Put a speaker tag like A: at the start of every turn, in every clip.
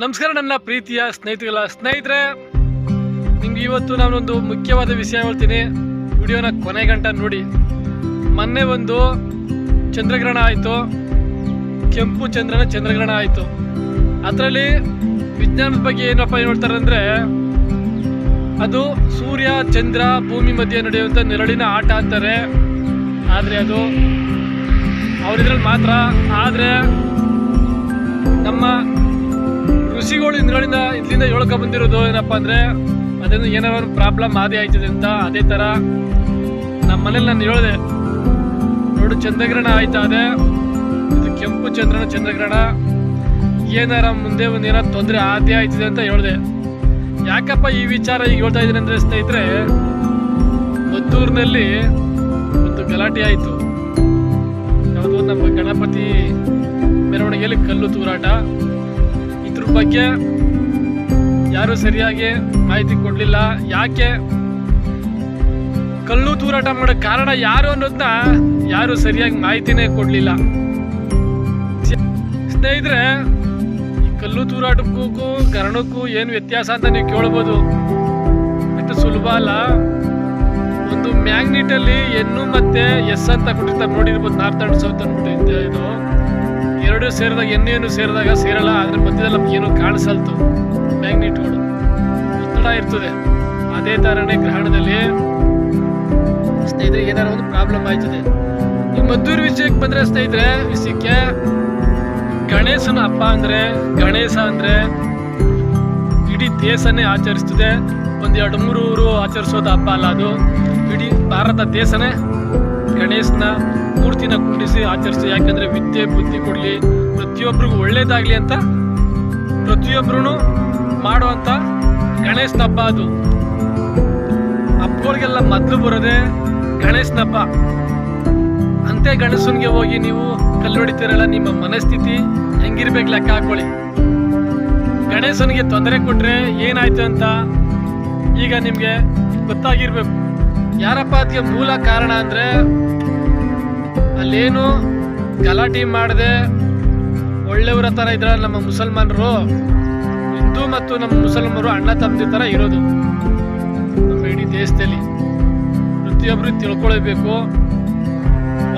A: ನಮಸ್ಕಾರ ನನ್ನ ಪ್ರೀತಿಯ ಸ್ನೇಹಿತಗಳ ಸ್ನೇಹಿತರೆ, ನಿಮ್ಗೆ ಇವತ್ತು ನಾನೊಂದು ಮುಖ್ಯವಾದ ವಿಷಯ ಹೇಳ್ತೀನಿ. ವಿಡಿಯೋನ ಕೊನೆ ಗಂಟ ನೋಡಿ. ಮೊನ್ನೆ ಒಂದು ಚಂದ್ರಗ್ರಹಣ ಆಯಿತು. ಕೆಂಪು ಚಂದ್ರನ ಚಂದ್ರಗ್ರಹಣ ಆಯಿತು. ಅದರಲ್ಲಿ ವಿಜ್ಞಾನದ ಬಗ್ಗೆ ಏನಪ್ಪ ಏನು ಹೇಳ್ತಾರೆ ಅಂದರೆ, ಅದು ಸೂರ್ಯ, ಚಂದ್ರ, ಭೂಮಿ ಮಧ್ಯೆ ನಡೆಯುವಂಥ ನೆರಳಿನ ಆಟ ಅಂತಾರೆ. ಆದರೆ ಅದು ಅವರಿದ್ರಲ್ಲಿ ಮಾತ್ರ. ಆದರೆ ನಮ್ಮ ಋಷಿಗಳು ಹಿಂದ್ಗಳಿಂದ ಇಲ್ಲಿಂದ ಹೇಳ್ಕೊ ಬಂದಿರೋದು ಏನಪ್ಪ ಅಂದ್ರೆ ಅದರಿಂದ ಏನಾದ್ರು ಪ್ರಾಬ್ಲಮ್ ಆದಿ ಆಯ್ತದೆ ಅಂತ ಅದೇ ತರ ನಮ್ಮ ಮನೇಲಿ ನಾನು ಹೇಳಿದೆ, ನೋಡು ಚಂದ್ರಗ್ರಹಣ ಆಯ್ತಾ ಅದೇ? ಇದು ಕೆಂಪು ಚಂದ್ರನ ಚಂದ್ರಗ್ರಹಣ. ಏನಾರ ಮುಂದೆ ಒಂದು ಏನಾರ ತೊಂದರೆ ಆದಿ ಆಯ್ತದೆ ಅಂತ ಹೇಳಿದೆ. ಯಾಕಪ್ಪ ಈ ವಿಚಾರ ಈಗ ಹೇಳ್ತಾ ಇದ್ದೀನಿ ಅಂದ್ರೆ ಸ್ನೇಹಿತರೆ, ಮದ್ದೂರಿನಲ್ಲಿ ಒಂದು ಗಲಾಟೆ ಆಯಿತು. ಯಾವುದು ನಮ್ಮ ಗಣಪತಿ ಮೆರವಣಿಗೆಯಲ್ಲಿ ಕಲ್ಲು ತೂರಾಟ. ಬಗ್ಗೆ ಯಾರು ಸರಿಯಾಗಿ ಮಾಹಿತಿ ಕೊಡಲಿಲ್ಲ. ಯಾಕೆ ಕಲ್ಲು ತೂರಾಟ ಮಾಡೋ ಕಾರಣ ಯಾರು ಅನ್ನೋದನ್ನ ಯಾರು ಸರಿಯಾಗಿ ಮಾಹಿತಿನೇ ಕೊಡಲಿಲ್ಲ. ಸ್ನೇಹಿತರೆ ಕಲ್ಲು ತೂರಾಟಕ್ಕೂ ಕರಣಕ್ಕೂ ಏನು ವ್ಯತ್ಯಾಸ ಅಂತ ನೀವು ಕೇಳ್ಬೋದು. ಅಷ್ಟು ಸುಲಭ ಅಲ್ಲ. ಒಂದು ಮ್ಯಾಗ್ನೆಟ್ ಅಲ್ಲಿ ಎನ್ನು ಮತ್ತೆ ಎಸ್ ಅಂತ ಕೊಟ್ಟಿರ್ತಾರೆ. ನೋಡಿರ್ಬೋದು ನಾರ್ತ್ ಅಂಡ್ ಸೌತ್ ಅಂದ್ಬಿಟ್ಟು ಇದು. ಎರಡು ಸೇರಿದಾಗ ಎನ್ನು ಏನು ಸೇರಿದಾಗ ಸೇರಲ್ಲ ಅದ್ರ ಮಧ್ಯದಲ್ಲಿ ಕಾಣಿಸಲ್ತು. ಮ್ಯಾಗ್ನೆಟ್ಗಳು ಒತ್ತಡ ಇರ್ತದೆ. ಅದೇ ಥರನೇ ಗ್ರಹಣದಲ್ಲಿ ಸ್ನೇಹಿತರೆ ಏನಾರ ಒಂದು ಪ್ರಾಬ್ಲಮ್ ಆಯ್ತದೆ. ಈ ಮದ್ದೂರು ವಿಷಯಕ್ಕೆ ಬಂದರೆ ಸ್ನೇಹಿತರೆ, ವಿಷಯಕ್ಕೆ ಗಣೇಶನ ಹಬ್ಬ ಅಂದರೆ, ಗಣೇಶ ಅಂದರೆ ಇಡೀ ದೇಶನೇ ಆಚರಿಸ್ತದೆ. ಒಂದು ಎರಡು ಮೂರು ಊರು ಆಚರಿಸೋದು ಹಬ್ಬ ಅಲ್ಲ ಅದು. ಇಡೀ ಭಾರತ ದೇಶನೇ ಗಣೇಶನ ಮೂರ್ತಿನ ಕುಂಡಿಸಿ ಆಚರಿಸ್ತದೆ. ಯಾಕಂದ್ರೆ ವಿದ್ಯೆ, ಬುದ್ಧಿ ಕೊಡಲಿ ಪ್ರತಿಯೊಬ್ಬರಿಗೂ ಒಳ್ಳೇದಾಗಲಿ ಅಂತ ಪ್ರತಿಯೊಬ್ಬರೂ ಮಾಡುವಂತ ಗಣೇಶನ ಹಬ್ಬ ಅದು. ಹಬ್ಬಗಳಿಗೆಲ್ಲ ಮೊದಲು ಬರೋದೇ ಗಣೇಶನ ಹಬ್ಬ. ಅಂತೆ ಗಣೇಶನ್ಗೆ ಹೋಗಿ ನೀವು ಕಲ್ಲು ಹೊಡಿತೀರಲ್ಲ, ನಿಮ್ಮ ಮನಸ್ಥಿತಿ ಹೆಂಗಿರ್ಬೇಕು ಲೆಕ್ಕ ಹಾಕೊಳ್ಳಿ. ಗಣೇಶನಿಗೆ ತೊಂದರೆ ಕೊಟ್ರೆ ಏನಾಯ್ತು ಅಂತ ಈಗ ನಿಮಗೆ ಗೊತ್ತಾಗಿರ್ಬೇಕು. ಯಾರಪ್ಪ ಅದಕ್ಕೆ ಮೂಲ ಕಾರಣ ಅಂದ್ರೆ ಅಲ್ಲೇನು ಗಲಾಟೆ ಮಾಡದೆ ಒಳ್ಳೆಯವರ ಥರ ಇದ್ರ ನಮ್ಮ ಮುಸಲ್ಮಾನರು, ಹಿಂದೂ ಮತ್ತು ನಮ್ಮ ಮುಸಲ್ಮಾನರು ಅಣ್ಣ ತಮ್ಮದಿ ಥರ ಇರೋದು. ನಮ್ಮ ಇಡೀ ದೇಶದಲ್ಲಿ. ಪ್ರತಿಯೊಬ್ಬರು ತಿಳ್ಕೊಳ್ಬೇಕು.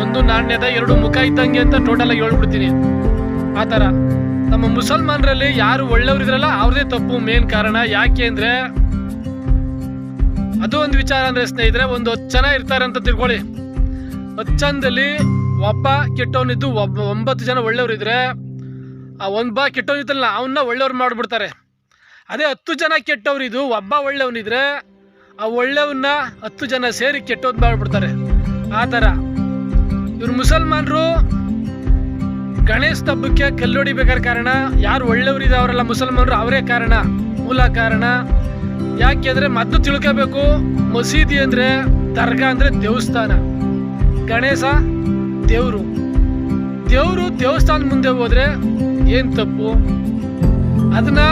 A: ಒಂದು ನಾಣ್ಯದ ಎರಡು ಮುಖ ಇದ್ದಂಗೆ ಅಂತ ಟೋಟಲ್ ಆಗಿ ಹೇಳ್ಬಿಡ್ತೀನಿ. ಆ ಥರ ನಮ್ಮ ಮುಸಲ್ಮಾನರಲ್ಲಿ ಯಾರು ಒಳ್ಳೆಯವರಿದ್ರಲ್ಲ ಅವ್ರದೇ ತಪ್ಪು ಮೇನ್ ಕಾರಣ. ಯಾಕೆ ಅಂದರೆ, ಅದು ಒಂದು ವಿಚಾರ ಅಂದರೆ ಸ್ನೇಹಿತರೆ, ಒಂದು ಹತ್ತು ಜನ ಇರ್ತಾರೆ ಅಂತ ತಿಳ್ಕೊಳ್ಳಿ. ಹತ್ತು ಜನದಲ್ಲಿ ಒಬ್ಬ ಕೆಟ್ಟವನಿದ್ದು ಒಬ್ಬ ಒಂಬತ್ತು ಜನ ಒಳ್ಳೆಯವ್ರಿದ್ರೆ ಆ ಒಂದು ಬಾ ಕೆಟ್ಟವನಿತ್ತಲ್ಲ ಅವನ್ನ ಒಳ್ಳೆಯವ್ರು ಮಾಡಿಬಿಡ್ತಾರೆ. ಅದೇ ಹತ್ತು ಜನ ಕೆಟ್ಟವರಿದ್ದು ಒಬ್ಬ ಒಳ್ಳೆಯವನಿದ್ರೆ ಆ ಒಳ್ಳೆಯವನ್ನ ಹತ್ತು ಜನ ಸೇರಿ ಕೆಟ್ಟವ್ರು ಮಾಡಿಬಿಡ್ತಾರೆ. ಆ ಥರ. ಇವ್ರು ಮುಸಲ್ಮಾನರು ಗಣೇಶ ಹಬ್ಬಕ್ಕೆ ಕಲ್ಲೊಡಿಬೇಕಾದ ಕಾರಣ, ಯಾರು ಒಳ್ಳೆಯವರಿದೆ ಅವರೆಲ್ಲ ಮುಸಲ್ಮಾನರು ಅವರೇ ಕಾರಣ, ಮೂಲ ಕಾರಣ. ಯಾಕೆ ಅಂದ್ರೆ ಮದ್ದು ತಿಳ್ಕೋಬೇಕು, ಮಸೀದಿ ಅಂದ್ರೆ ದರ್ಗಾ ಅಂದ್ರೆ ದೇವಸ್ಥಾನ. ಗಣೇಶ ದೇವರು. ದೇವರು ದೇವಸ್ಥಾನ ಮುಂದೆ ಹೋದ್ರೆ ಏನು ತಪ್ಪು? ಅದನ್ನ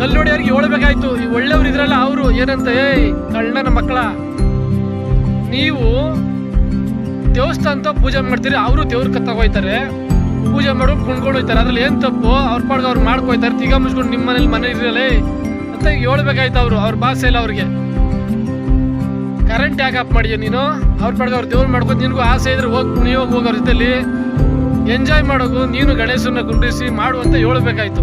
A: ಕಲ್ಲೊಡೆಯವ್ರಿಗೆ ಹೇಳ್ಬೇಕಾಯ್ತು. ಈ ಒಳ್ಳೆಯವ್ರು ಇದ್ರಲ್ಲ ಅವರು, ಏನಂತ, ಏಯ್, ಕಳ್ಳನ ಮಕ್ಕಳ, ನೀವು ದೇವಸ್ಥಾನ ಪೂಜೆ ಮಾಡ್ತೀರಿ, ಅವರು ದೇವ್ರ ಕತ್ತಾಗೋಯ್ತಾರೆ ಪೂಜೆ ಮಾಡೋ ಕುಣ್ಕೊಂಡು ಹೋಯ್ತಾರೆ ಅದ್ರಲ್ಲಿ ಏನು ತಪ್ಪು? ಅವ್ರ ಪಾಡ್ಗೆ ಅವ್ರು ಮಾಡ್ಕೊಯ್ತಾರೆ ತಿಗ ಮುಚ್ಕೊಂಡು ನಿಮ್ಮ ಮನೇಲಿ ಮನೆ ಇರಲಿ ಅಂತ ಹೇಳ್ಬೇಕಾಯ್ತು ಅವರು, ಅವ್ರ ಭಾಷೆ ಇಲ್ಲ ಅವ್ರಿಗೆ. ಕರೆಂಟ್ ಯಾಕೆ ಆಫ್ ಮಾಡಿದ್ಯಾ ನೀನು? ಅವ್ರ ಪಾಡ್ಗೆ ಅವ್ರು ದೇವ್ರು ಮಾಡ್ಕೊಂಡು ನಿನಗೂ ಆಸೆ ಇದ್ರೆ ಹೋಗಿ ಹೋಗಿ ಹೋಗೋರ ಜೊತೆಲಿ. ಎಂಜಾಯ್ ಮಾಡೋದು, ನೀನು ಗಣೇಶನ ಕುಂಡಿಸಿ ಮಾಡು ಅಂತ ಹೇಳ್ಬೇಕಾಯ್ತು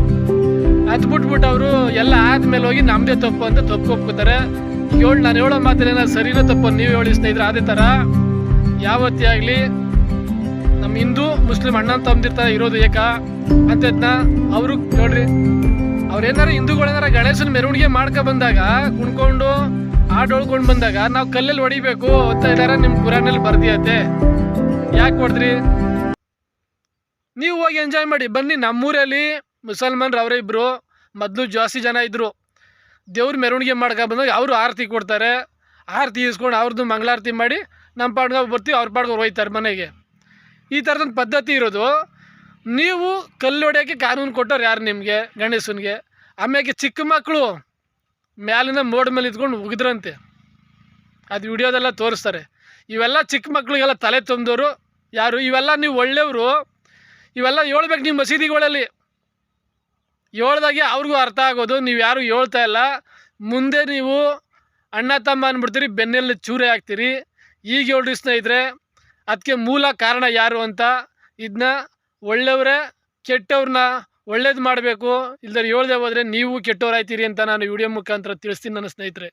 A: ಅದು ಬಿಟ್ಬಿಟ್ಟು ಅವರು ಎಲ್ಲ ಆದ್ಮೇಲೆ ಹೋಗಿ ನಮ್ದೇ ತಪ್ಪು ಅಂತ ತಪ್ಪು ಒಪ್ಕೋತಾರೆ ಹೇಳಿ ನಾನು ಹೇಳೋ ಮಾತ್ರ ಸರಿನೋ ತಪ್ಪು ನೀವು ಹೇಳಿ ಸ್ನೇಹಿತರೆ ಅದೇ ಥರ ಯಾವತ್ತೇ ಆಗಲಿ ನಮ್ಮ ಹಿಂದೂ, ಮುಸ್ಲಿಂ ಅಣ್ಣ ತಮ್ಮದಿರ್ತಾರೆ ಇರೋದು ಏಕ. ಅಂತದ್ನ ಅವರು ನೋಡ್ರಿ ಅವ್ರೇನಾರ ಹಿಂದೂಗಳೇನಾರ ಗಣೇಶನ ಮೆರವಣಿಗೆ ಮಾಡ್ಕೊ ಬಂದಾಗ, ಕುಣ್ಕೊಂಡು ಆಟ ಹೊಡ್ಕೊಂಡು ಬಂದಾಗ ನಾವು ಕಲ್ಲಲ್ಲಿ ಹೊಡಿಬೇಕು ಅಂತ ಏನಾರ ನಿಮ್ಮ ಕುರಾನಲ್ಲಿ ಬರ್ದಿಯತ್ತೆ. ಯಾಕೆ ಹೊಡೆದ್ರಿ? ನೀವು ಹೋಗಿ ಎಂಜಾಯ್ ಮಾಡಿ. ಬನ್ನಿ ನಮ್ಮೂರಲ್ಲಿ ಮುಸಲ್ಮಾನ್ರು ಅವರೇ ಇಬ್ಬರು ಮೊದಲು ಜಾಸ್ತಿ ಜನ ಇದ್ದರು ದೇವ್ರ ಮೆರವಣಿಗೆ ಮಾಡ್ಕೊ ಬಂದಾಗ ಅವರು ಆರತಿ ಕೊಡ್ತಾರೆ. ಆರತಿ ಇಸ್ಕೊಂಡು ಅವ್ರದ್ದು ಮಂಗಳಾರತಿ ಮಾಡಿ ನಮ್ಮ ಪಾಡ್ಗೆ ಬರ್ತೀವಿ, ಅವ್ರ ಪಾಡ್ಗೆ ಹೋಯ್ತಾರೆ ಮನೆಗೆ. ಈ ಥರದೊಂದು ಪದ್ಧತಿ ಇರೋದು, ನೀವು ಕಲ್ಲು ಕಾನೂನು ಕೊಟ್ಟವ್ರು ಯಾರು ನಿಮಗೆ, ಗಣೇಶನಿಗೆ? ಆಮ್ಯಾಗೆ ಚಿಕ್ಕ ಮಕ್ಕಳು ಮ್ಯಾಲಿಂದ ಮೋಡ ಮೇಲೆ ಇದ್ಕೊಂಡು ಉಗಿದ್ರಂತೆ. ಅದು ವಿಡಿಯೋದೆಲ್ಲ ತೋರಿಸ್ತಾರೆ. ಇವೆಲ್ಲ ಚಿಕ್ಕ ಮಕ್ಕಳಿಗೆಲ್ಲ ತಲೆ ತುಂಬಿದವರು ಯಾರು? ಇವೆಲ್ಲ ನೀವು ಒಳ್ಳೆಯವರು ಇವೆಲ್ಲ ಹೇಳ್ಬೇಕು ನಿಮ್ಮ ಮಸೀದಿಗಳಲ್ಲಿ. ಹೇಳ್ದಾಗೆ ಅವ್ರಿಗೂ ಅರ್ಥ ಆಗೋದು, ನೀವು ಯಾರು ಹೇಳ್ತಾ ಇಲ್ಲ. ಮುಂದೆ ನೀವು ಅಣ್ಣ ತಮ್ಮ ಅಂದ್ಬಿಡ್ತೀರಿ ಬೆನ್ನೆಲ್ಲಿ ಚೂರೆ ಹಾಕ್ತೀರಿ. ಈಗ ಹೇಳ್ರಿ ಸ್ನೇಹಿತರೆ ಅದಕ್ಕೆ ಮೂಲ ಕಾರಣ ಯಾರು ಅಂತ. ಇದನ್ನ ಒಳ್ಳೆಯವರೇ, ಕೆಟ್ಟವ್ರನ್ನ ಒಳ್ಳೇದು ಮಾಡಬೇಕು. ಇಲ್ದರೆ ಹೇಳ್ದೆ ಹೋದರೆ ನೀವು ಕೆಟ್ಟವ್ರಾಯ್ತೀರಿ ಅಂತ ನಾನು ವಿಡಿಯೋ ಮುಖಾಂತರ ತಿಳಿಸ್ತೀನಿ ನನ್ನ ಸ್ನೇಹಿತರೆ.